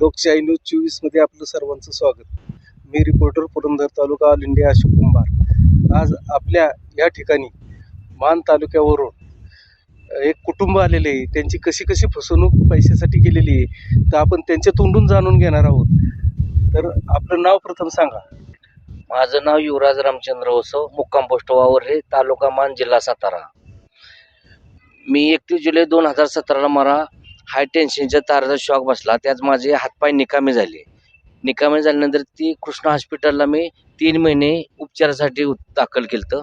लोकशाही न्यूज चोवीसमध्ये आपलं सर्वांचं स्वागत. मी reporter Purandar taluka all India Ashok Kumbhar. आज आपल्या या ठिकाणी मान तालुक्यावरून एक कुटुंब आलेले आहे. त्यांची कशी कशी फसवणूक पैशासाठी केलेली आहे तर आपण त्यांच्या तोंडून जाणून घेणार आहोत. तर आपलं नाव प्रथम सांगा. माझं नाव युवराज रामचंद्र ओसव मुक्काम पोस्ट वावरे तालुका मान जिल्हा सातारा. मी एकतीस जुलै दोन हजार सतराला मला हाय टेन्शनच्या ताराचा शॉक बसला. त्यात माझे हातपाय निकामी झाले. निकामी झाल्यानंतर ती कृष्णा हॉस्पिटलला मी तीन महिने उपचारासाठी दाखल केलं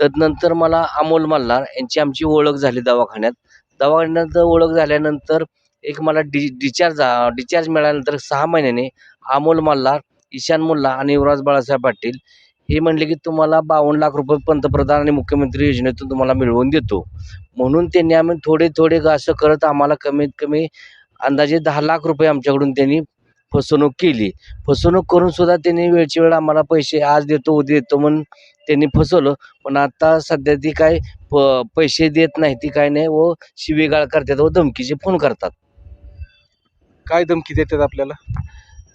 तदनंतर मला अमोल मल्हार यांची आमची ओळख झाली दवाखान्यात. दवाखान्यात ओळख झाल्यानंतर एक मला डि डिचार्ज डिचार्ज मिळाल्यानंतर सहा महिन्याने अमोल मल्हार ईशान मुल्ला आणि युवराज बाळासाहेब पाटील हे म्हणले की तुम्हाला बावन्न लाख रुपये पंतप्रधान आणि मुख्यमंत्री योजनेतून तुम्हाला मिळवून देतो. म्हणून त्यांनी आम्ही थोडे थोडे असं करत आम्हाला कमीत कमी अंदाजे दहा लाख रुपये आमच्याकडून त्यांनी फसवणूक केली. फसवणूक करून सुद्धा त्यांनी वेळची वेळ आम्हाला पैसे आज देतो उद्या देतो म्हणून त्यांनी फसवलं. पण आता सध्या ती काय प पैसे देत नाही ती काय नाही व शिवीगाळ करतात व धमकीचे फोन करतात. काय धमकी देतात आपल्याला?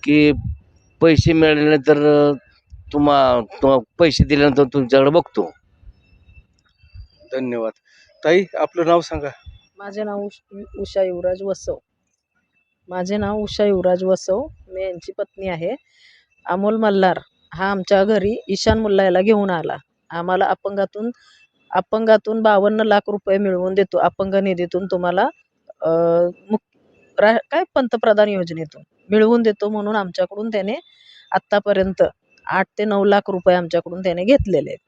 की पैसे मिळाल्यानंतर तुम्हा तुम्हा पैसे दिल्यानंतर तुमच्याकडे बघतो. धन्यवाद. ताई आपलं नाव सांगा. माझे नाव उष उषा युवराज वसव. माझे नाव उषा युवराज वसव. मी यांची पत्नी आहे. अमोल मल्हार हा आमच्या घरी ईशान मुल्ला याला घेऊन आला. आम्हाला अपंगातून अपंगातून बावन्न लाख रुपये मिळवून देतो. अपंग निधीतून तुम्हाला काय पंतप्रधान योजनेतून मिळवून देतो म्हणून आमच्याकडून त्याने आत्तापर्यंत आठ ते नऊ लाख रुपये आमच्याकडून त्याने घेतलेले आहेत.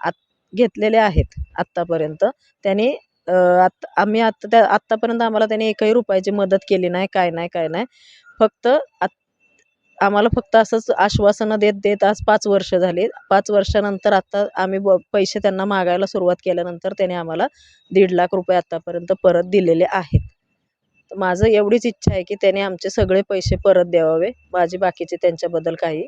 आत घेतलेले आहेत आत्तापर्यंत. त्याने अ, आत आम्ही आत्ता त्या आत्तापर्यंत आम्हाला त्याने एकही रुपयाची मदत केली नाही काय नाही काय नाही. फक्त आत आम्हाला फक्त असंच आश्वासनं देत देत आज पाच वर्ष झाली. पाच वर्षानंतर आत्ता आम्ही ब पैसे त्यांना मागायला सुरुवात केल्यानंतर त्याने आम्हाला दीड लाख रुपये आत्तापर्यंत परत दिलेले आहेत. तर माझं एवढीच इच्छा आहे की त्याने आमचे सगळे पैसे परत द्यावे माझी बाकीचे त्यांच्याबद्दल काही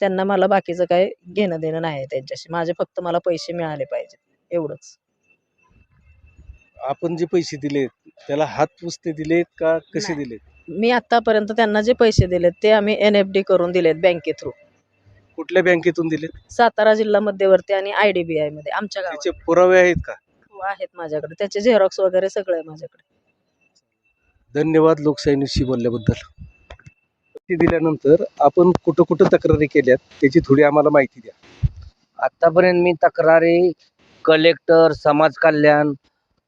त्यांना मला बाकीचं काही घेणं देणं नाही त्यांच्याशी. माझे फक्त मला पैसे मिळाले पाहिजेत एवढंच. आपण जे पैसे दिलेत त्याला हात पुसते दिलेत का कसे नाही. दिलेत? मी आत्तापर्यंत त्यांना जे पैसे दिलेत ते आम्ही एन एफ डी करून दिलेत बँके थ्रू. कुठल्या बँकेतून दिलेत? सातारा जिल्हा मध्यवर्ती आणि आय डी बी आयमध्ये आमच्या गावात. त्याचे पुरावे आहेत का? हो, आहेत माझ्याकडे. त्याचे झेरॉक्स वगैरे सगळं आहे माझ्याकडे. धन्यवाद लोकशाही न्यूजशी बोलल्याबद्दल. माहिती दिल्यानंतर आपण कुठं कुठं तक्रारी केल्यात त्याची थोडी आम्हाला माहिती द्या. आत्तापर्यंत मी तक्रारी कलेक्टर समाज कल्याण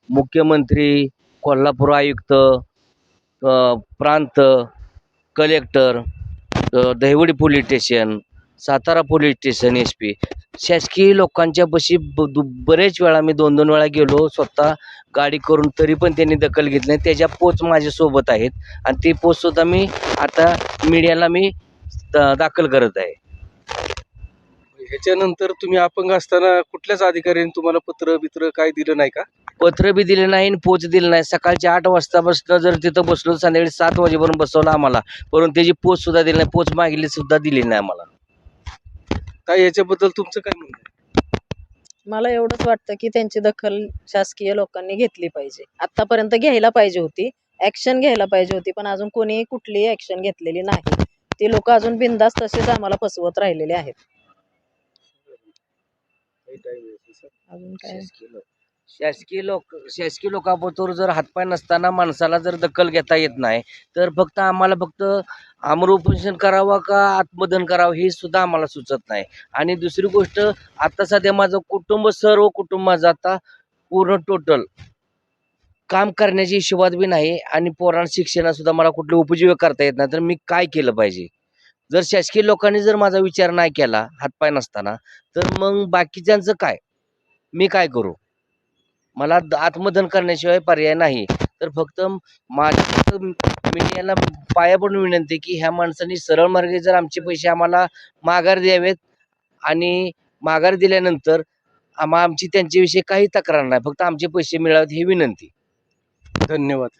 मुख्यमंत्री कोल्हापूर आयुक्त अ, प्रांत कलेक्टर अ, Dahiwadi police station Satara police station S P. शासकीय लोकांच्या बशी ब दु- बरेच वेळा मी दोन दोन वेळा गेलो स्वतः गाडी करून तरी पण त्यांनी दखल घेतली नाही. त्याच्या पोच माझ्यासोबत आहेत आणि ती पोचसुद्धा मी आता मीडियाला मी द- दाखल करत आहे. ह्याच्यानंतर तुम्ही अपंग असताना कुठल्याच अधिकाऱ्याने तुम्हाला पत्र बित्र काय दिलं नाही का? पत्र बी दिले नाही आणि पोच दिले नाही. सकाळचे आठ वाजता बसलं जर तिथं बसलो तर संध्याकाळी सात वाजेपर्यंत बसवलं आम्हाला. परंतु त्याची पोच सुद्धा दिली नाही. पोच मागितली सुद्धा दिली नाही आम्हाला. काय याच्याबद्दल तुमचं काय म्हणणं आहे? मला एवढंच वाटतं की त्यांची दखल शासकीय लोकांनी घेतली पाहिजे. आत्तापर्यंत घ्यायला पाहिजे होती. ॲक्शन घ्यायला पाहिजे होती पण अजून कोणीही कुठलीही ॲक्शन घेतलेली नाही. ती लोक अजून बिंदास तसेच आम्हाला फसवत राहिलेले आहेत. अजून काय? शासकीय लोक शासकीय लोकांबरोबर जर हातपाय नसताना माणसाला जर दखल घेता येत नाही तर फक्त आम्हाला फक्त आम्रोपोषण करावं का आत्मदन करावं हे सुद्धा आम्हाला सुचत नाही. आणि दुसरी गोष्ट आता सध्या माझं कुटुंब सर्व कुटुंब माझं आता पूर्ण टोटल काम करण्याची हिशोबात बी नाही आणि पोरांना शिक्षणात सुद्धा मला कुठले उपजीवक करता येत नाही तर मी काय केलं पाहिजे? जर शासकीय लोकांनी जर माझा विचार नाही केला हातपाय नसताना तर मग बाकीच्यांचं काय? मी काय करू? मला द- आत्मदन करण्याशिवाय पर्याय नाही. तर फक्त माझ्या मी मीडियाला पाया पडून विनंती की ह्या माणसांनी सरळ मार्गे जर आमचे पैसे आम्हाला माघार द्यावेत आणि माघार दिल्यानंतर आम्हा आमची त्यांच्याविषयी काही तक्रार नाही. फक्त आमचे पैसे मिळावेत ही विनंती. धन्यवाद.